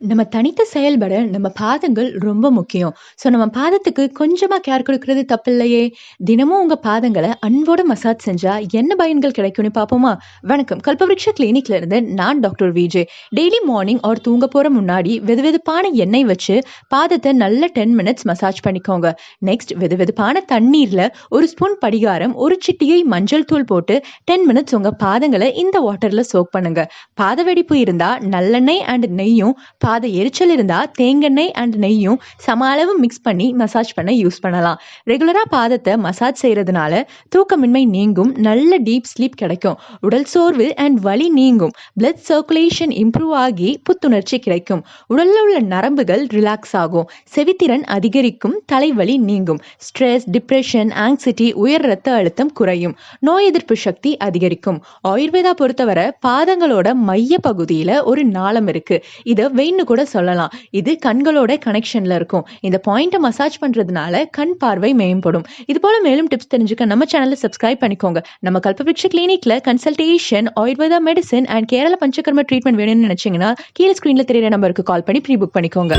நம்ம தனித்து செயல்பட நம்ம பாதங்கள் ரொம்ப முக்கியம். ஸோ நம்ம பாதத்துக்கு கொஞ்சமா கேர் கொடுக்கறது தப்பில்லையே! தினமும் உங்க பாதங்களை அன்போட மசாஜ் செஞ்சா என்ன பயன்கள் கிடைக்கும்னு பார்ப்போமா? வணக்கம். கல்பவ்ருக்ஷ கிளினிக்ல இருந்து நான் doctor Vijay. Daily morning or தூங்க போற முன்னாடி வெது வெதுப்பான எண்ணெய் வச்சு பாதத்தை நல்ல 10 மினிட்ஸ் மசாஜ் பண்ணிக்கோங்க. நெக்ஸ்ட் வெது வெதுப்பான தண்ணீர்ல ஒரு ஸ்பூன் படிகாரம், ஒரு சிட்டியை மஞ்சள் தூள் போட்டு 10 மினிட்ஸ் உங்க பாதங்களை இந்த வாட்டர்ல சோக் பண்ணுங்க. பாத வெடிப்பு இருந்தா நல்லெண்ணெய் அண்ட் நெய்யும், பாத எரிச்சல் இருந்தால் தேங்கெண்ணெய் அண்ட் நெய்யும் சம அளவு மிக்ஸ் பண்ணி மசாஜ் பண்ண யூஸ் பண்ணலாம். ரெகுலராக பாதத்தை மசாஜ் செய்கிறதுனால தூக்கமின்மை நீங்கும், நல்ல டீப் ஸ்லீப் கிடைக்கும். உடல் சோர்வு அண்ட் வலி நீங்கும். பிளட் சர்க்குலேஷன் இம்ப்ரூவ் ஆகி புத்துணர்ச்சி கிடைக்கும். உடலில் உள்ள நரம்புகள் ரிலாக்ஸ் ஆகும். செவித்திறன் அதிகரிக்கும். தலைவலி நீங்கும். ஸ்ட்ரெஸ், டிப்ரெஷன் ஆங்ஸிட்டி உயர் ரத்த அழுத்தம் குறையும். நோய் எதிர்ப்பு சக்தி அதிகரிக்கும். ஆயுர்வேதா பொறுத்தவரை பாதங்களோட மைய பகுதியில் ஒரு நாளம் இருக்கு. இதை வெயின் வெயின்னு கூட சொல்லலாம். இது கண்களோட கனெக்ஷன்ல இருக்கும். இந்த பாயிண்ட்டை மசாஜ் பண்றதுனால கண் பார்வை மேம்படும். இது போல மேலும் டிப்ஸ் தெரிஞ்சுக்க நம்ம சேனல சப்ஸ்கிரைப் பண்ணிக்கோங்க. நம்ம Kalpavriksha கிளினிக்ல consultation, Ayurveda medicine and Kerala panchakarma treatment வேணும்னு நினைச்சீங்கன்னா கீழே ஸ்கிரீன்ல தெரியிற நம்பருக்கு கால் பண்ணி ப்ரீ புக் பண்ணிக்கோங்க.